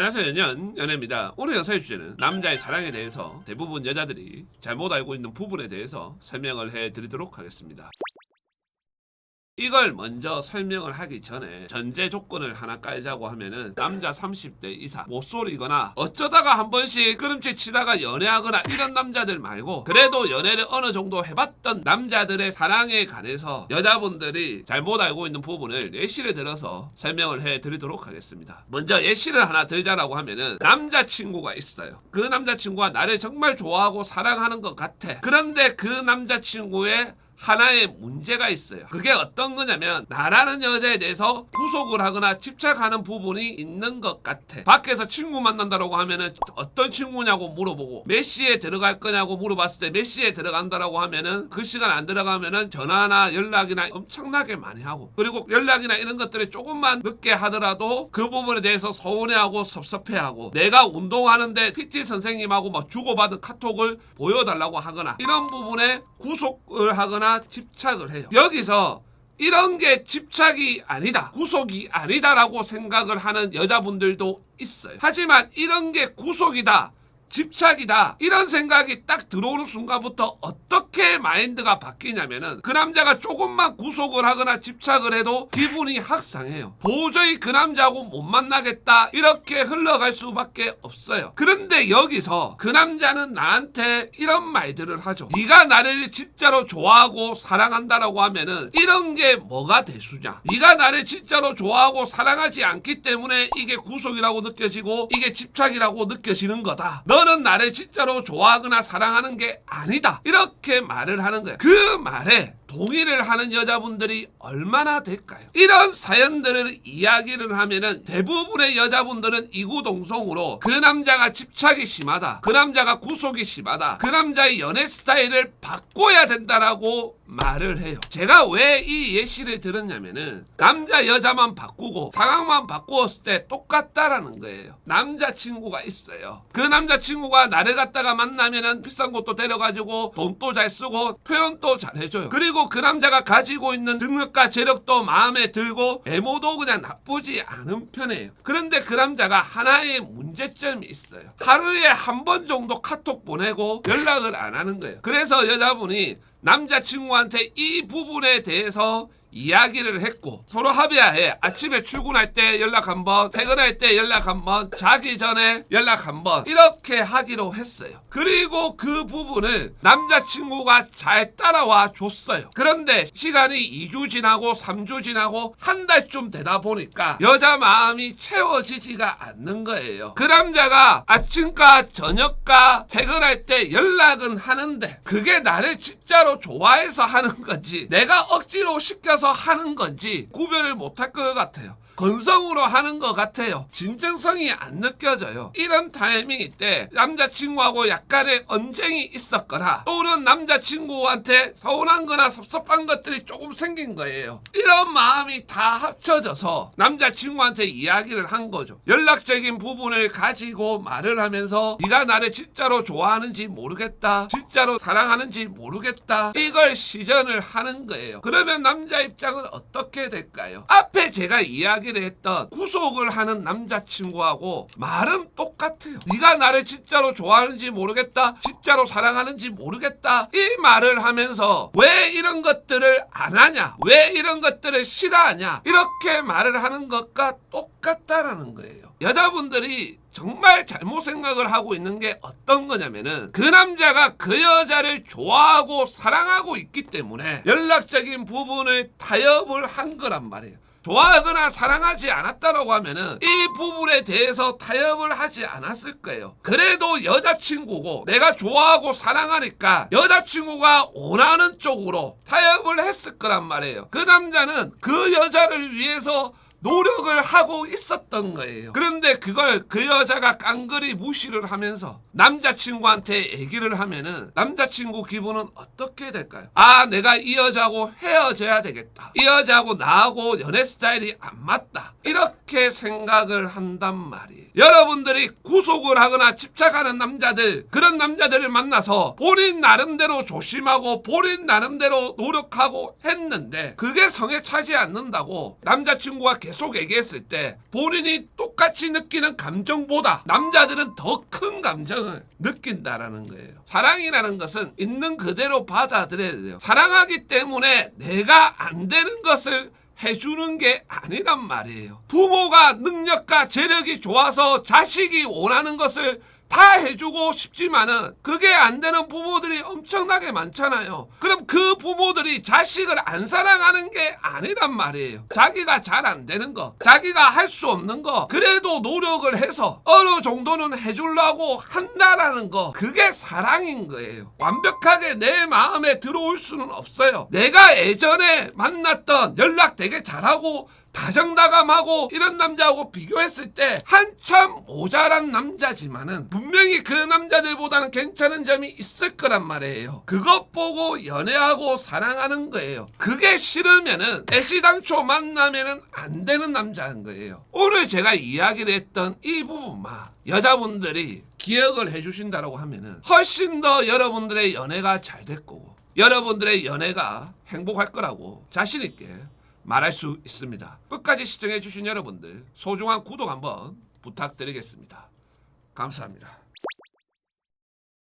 안녕하세요 연연 연애입니다. 오늘 영상의 주제는 남자의 사랑에 대해서 대부분 여자들이 잘못 알고 있는 부분에 대해서 설명을 해드리도록 하겠습니다 이걸 먼저 설명을 하기 전에 전제 조건을 하나 깔자고 하면은 남자 30대 이상 못소리거나 어쩌다가 한 번씩 끄름치 치다가 연애하거나 이런 남자들 말고 그래도 연애를 어느 정도 해봤던 남자들의 사랑에 관해서 여자분들이 잘못 알고 있는 부분을 예시를 들어서 설명을 해 드리도록 하겠습니다. 먼저 예시를 하나 들자라고 하면은 남자친구가 있어요. 그 남자친구가 나를 정말 좋아하고 사랑하는 것 같아. 그런데 그 남자친구의 하나의 문제가 있어요. 그게 어떤 거냐면 나라는 여자에 대해서 구속을 하거나 집착하는 부분이 있는 것 같아. 밖에서 친구 만난다라고 하면은 어떤 친구냐고 물어보고 몇 시에 들어갈 거냐고 물어봤을 때 몇 시에 들어간다라고 하면은 그 시간 안 들어가면은 전화나 연락이나 엄청나게 많이 하고 그리고 연락이나 이런 것들을 조금만 늦게 하더라도 그 부분에 대해서 서운해하고 섭섭해하고 내가 운동하는데 PT 선생님하고 막 주고받은 카톡을 보여달라고 하거나 이런 부분에 구속을 하거나 집착을 해요. 여기서 이런 게 집착이 아니다, 구속이 아니다라고 생각을 하는 여자분들도 있어요. 하지만 이런 게 구속이다, 집착이다. 이런 생각이 딱 들어오는 순간부터 어떻게 마인드가 바뀌냐면은 그 남자가 조금만 구속을 하거나 집착을 해도 기분이 확상해요. 도저히 그 남자하고 못 만나겠다. 이렇게 흘러갈 수밖에 없어요. 그런데 여기서 그 남자는 나한테 이런 말들을 하죠. 네가 나를 진짜로 좋아하고 사랑한다라고 하면은 이런 게 뭐가 대수냐? 네가 나를 진짜로 좋아하고 사랑하지 않기 때문에 이게 구속이라고 느껴지고 이게 집착이라고 느껴지는 거다. 너는 나를 진짜로 좋아하거나 사랑하는 게 아니다. 이렇게 말을 하는 거야. 그 말에 동의를 하는 여자분들이 얼마나 될까요? 이런 사연들을 이야기를 하면은 대부분의 여자분들은 이구동성으로 그 남자가 집착이 심하다. 그 남자가 구속이 심하다. 그 남자의 연애 스타일을 바꿔야 된다라고 말을 해요. 제가 왜 이 예시를 들었냐면은 남자 여자만 바꾸고 상황만 바꾸었을 때 똑같다라는 거예요. 남자 친구가 있어요. 그 남자 친구가 나를 갖다가 만나면은 비싼 곳도 데려가지고 돈도 잘 쓰고 표현도 잘 해줘요. 그리고 그 남자가 가지고 있는 능력과 재력도 마음에 들고 외모도 그냥 나쁘지 않은 편이에요. 그런데 그 남자가 하나의 문제점이 있어요. 하루에 한 번 정도 카톡 보내고 연락을 안 하는 거예요. 그래서 여자분이 남자친구한테 이 부분에 대해서 이야기를 했고 서로 합의하에 아침에 출근할 때 연락 한번 퇴근할 때 연락 한번 자기 전에 연락 한번 이렇게 하기로 했어요. 그리고 그 부분을 남자친구가 잘 따라와 줬어요. 그런데 시간이 2주 지나고 3주 지나고 한 달쯤 되다 보니까 여자 마음이 채워지지가 않는 거예요. 그 남자가 아침과 저녁과 퇴근할 때 연락은 하는데 그게 나를 진짜로 좋아해서 하는 건지 내가 억지로 시켜서 하는 건지 구별을 못할 것 같아요. 건성으로 하는 것 같아요. 진정성이 안 느껴져요. 이런 타이밍 때 남자친구하고 약간의 언쟁이 있었거나 또는 남자친구한테 서운한 거나 섭섭한 것들이 조금 생긴 거예요. 이런 마음이 다 합쳐져서 남자친구한테 이야기를 한 거죠. 연락적인 부분을 가지고 말을 하면서 네가 나를 진짜로 좋아하는지 모르겠다. 진짜로 사랑하는지 모르겠다. 이걸 시전을 하는 거예요. 그러면 남자 입장은 어떻게 될까요? 앞에 제가 이야기 를 했던 구속을 하는 남자친구하고 말은 똑같아요. 네가 나를 진짜로 좋아하는지 모르겠다. 진짜로 사랑하는지 모르겠다. 이 말을 하면서 왜 이런 것들을 안 하냐? 왜 이런 것들을 싫어하냐? 이렇게 말을 하는 것과 똑같다라는 거예요. 여자분들이 정말 잘못 생각을 하고 있는 게 어떤 거냐면은 그 남자가 그 여자를 좋아하고 사랑하고 있기 때문에 연락적인 부분을 타협을 한 거란 말이에요. 좋아하거나 사랑하지 않았다라고 하면은 이 부분에 대해서 타협을 하지 않았을 거예요. 그래도 여자친구고 내가 좋아하고 사랑하니까 여자친구가 원하는 쪽으로 타협을 했을 거란 말이에요. 그 남자는 그 여자를 위해서 노력을 하고 있었던 거예요. 그런데 그걸 그 여자가 깡그리 무시를 하면서 남자친구한테 얘기를 하면은 남자친구 기분은 어떻게 될까요? 아, 내가 이 여자하고 헤어져야 되겠다. 이 여자하고 나하고 연애 스타일이 안 맞다. 이렇게 생각을 한단 말이에요. 여러분들이 구속을 하거나 집착하는 남자들, 그런 남자들을 만나서 본인 나름대로 조심하고 본인 나름대로 노력하고 했는데 그게 성에 차지 않는다고 남자친구가 계속 얘기했을 때 본인이 똑같이 느끼는 감정보다 남자들은 더 큰 감정을 느낀다라는 거예요. 사랑이라는 것은 있는 그대로 받아들여야 돼요. 사랑하기 때문에 내가 안 되는 것을 해주는 게 아니란 말이에요. 부모가 능력과 재력이 좋아서 자식이 원하는 것을 다 해주고 싶지만은 그게 안 되는 부모들이 엄청나게 많잖아요. 그럼 그 부모들이 자식을 안 사랑하는 게 아니란 말이에요. 자기가 잘 안 되는 거, 자기가 할 수 없는 거, 그래도 노력을 해서 어느 정도는 해주려고 한다라는 거, 그게 사랑인 거예요. 완벽하게 내 마음에 들어올 수는 없어요. 내가 예전에 만났던 연락 되게 잘하고 다정다감하고 이런 남자하고 비교했을 때 한참 모자란 남자지만은 분명히 그 남자들보다는 괜찮은 점이 있을 거란 말이에요. 그것 보고 연애하고 사랑하는 거예요. 그게 싫으면은 애시당초 만나면은 안 되는 남자인 거예요. 오늘 제가 이야기를 했던 이 부분만 여자분들이 기억을 해주신다라고 하면은 훨씬 더 여러분들의 연애가 잘될 거고 여러분들의 연애가 행복할 거라고 자신 있게 말할 수 있습니다. 끝까지 시청해 주신 여러분들 소중한 구독 한번 부탁드리겠습니다. 감사합니다.